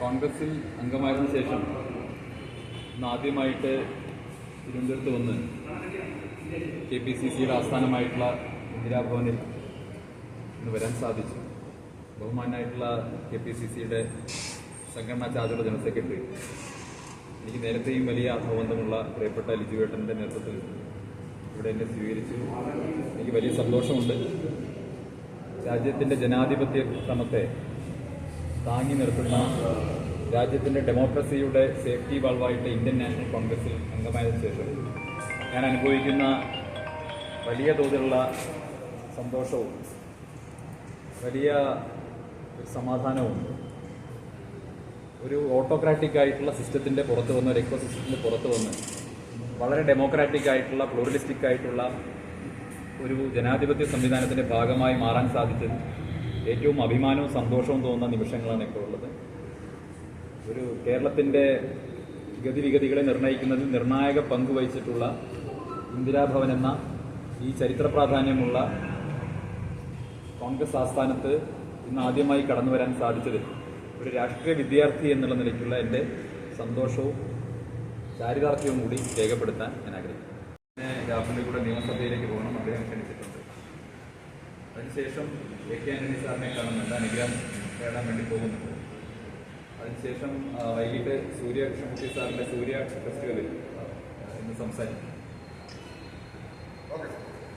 കോൺഗ്രസിൽ അംഗമായതിനു ശേഷം ഇന്ന് ആദ്യമായിട്ട് തിരുവനന്തപുരത്ത് വന്ന് കെ പി സി സിയുടെ ആസ്ഥാനമായിട്ടുള്ള ഇന്ദിരാഭവനിൽ ഇന്ന് വരാൻ സാധിച്ചു. ബഹുമാനായിട്ടുള്ള കെ പി സി സിയുടെ സംഘടനാ ചാർജുള്ള ജനറൽ സെക്രട്ടറി എനിക്ക് നേരത്തെയും വലിയ അഭിബന്ധമുള്ള പ്രിയപ്പെട്ട ലിജുവേട്ടന്റെ നേതൃത്വത്തിൽ ഇവിടെ എന്നെ സ്വീകരിച്ചു. എനിക്ക് വലിയ സന്തോഷമുണ്ട്. രാജ്യത്തിന്റെ ജനാധിപത്യ ക്രമത്തെ താങ്ങി നിർത്തുന്ന രാജ്യത്തിന്റെ ഡെമോക്രസിയുടെ സേഫ്റ്റി വാൾവായിട്ട് ഇന്ത്യൻ നാഷണൽ കോൺഗ്രസിൽ അംഗമായതിനു ശേഷം ഞാൻ അനുഭവിക്കുന്ന വലിയ തോതിലുള്ള സന്തോഷവും വലിയ സമാധാനവും ഒരു ഓട്ടോക്രാറ്റിക് ആയിട്ടുള്ള സിസ്റ്റത്തിന്റെ പുറത്ത് വന്ന് ഒരു എക്കോ സിസ്റ്റത്തിന്റെ പുറത്ത് വന്ന് വളരെ ഡെമോക്രാറ്റിക് ആയിട്ടുള്ള പ്ലൂറലിസ്റ്റിക് ആയിട്ടുള്ള ഒരു ജനാധിപത്യ സംവിധാനത്തിന്റെ ഭാഗമായി മാറാൻ സാധിച്ചത് ഏറ്റവും അഭിമാനവും സന്തോഷവും തോന്നുന്ന നിമിഷങ്ങളാണ് ഇപ്പോൾ ഉള്ളത്. ഒരു കേരളത്തിന്റെ ഗതിവിഗതികളെ നിർണയിക്കുന്നതിൽ നിർണായക പങ്ക് വഹിച്ചിട്ടുള്ള ഇന്ദിരാഭവൻ എന്ന ഈ ചരിത്ര പ്രാധാന്യമുള്ള കോൺഗ്രസ് ആസ്ഥാനത്ത് ഇന്ന് ആദ്യമായി കടന്നു വരാൻ സാധിച്ചതിൽ ഒരു രാഷ്ട്രീയ വിദ്യാർത്ഥി എന്നുള്ള നിലയ്ക്കുള്ള എന്റെ സന്തോഷവും ചാരിതാർത്ഥ്യവും കൂടി രേഖപ്പെടുത്താൻ ഞാൻ ആഗ്രഹിക്കുന്നു. പിന്നെ രാഹുലിന്റെ കൂടെ നിയമസഭയിലേക്ക് പോകണം അദ്ദേഹം ക്ഷണിച്ചിട്ടുണ്ട്. അതിനുശേഷം എ കെ ആന്റണി സാറിനെ കാണുന്നുണ്ട് അനുഗ്രഹം നേടാൻ വേണ്ടി പോകുന്നുണ്ട് അതിനുശേഷം വൈകിട്ട് സൂര്യ കൃഷ്ണമൂർത്തി സാറിന്റെ സൂര്യ ഫെസ്റ്റിവലിൽ ഇന്ന് സംസാരിക്കും.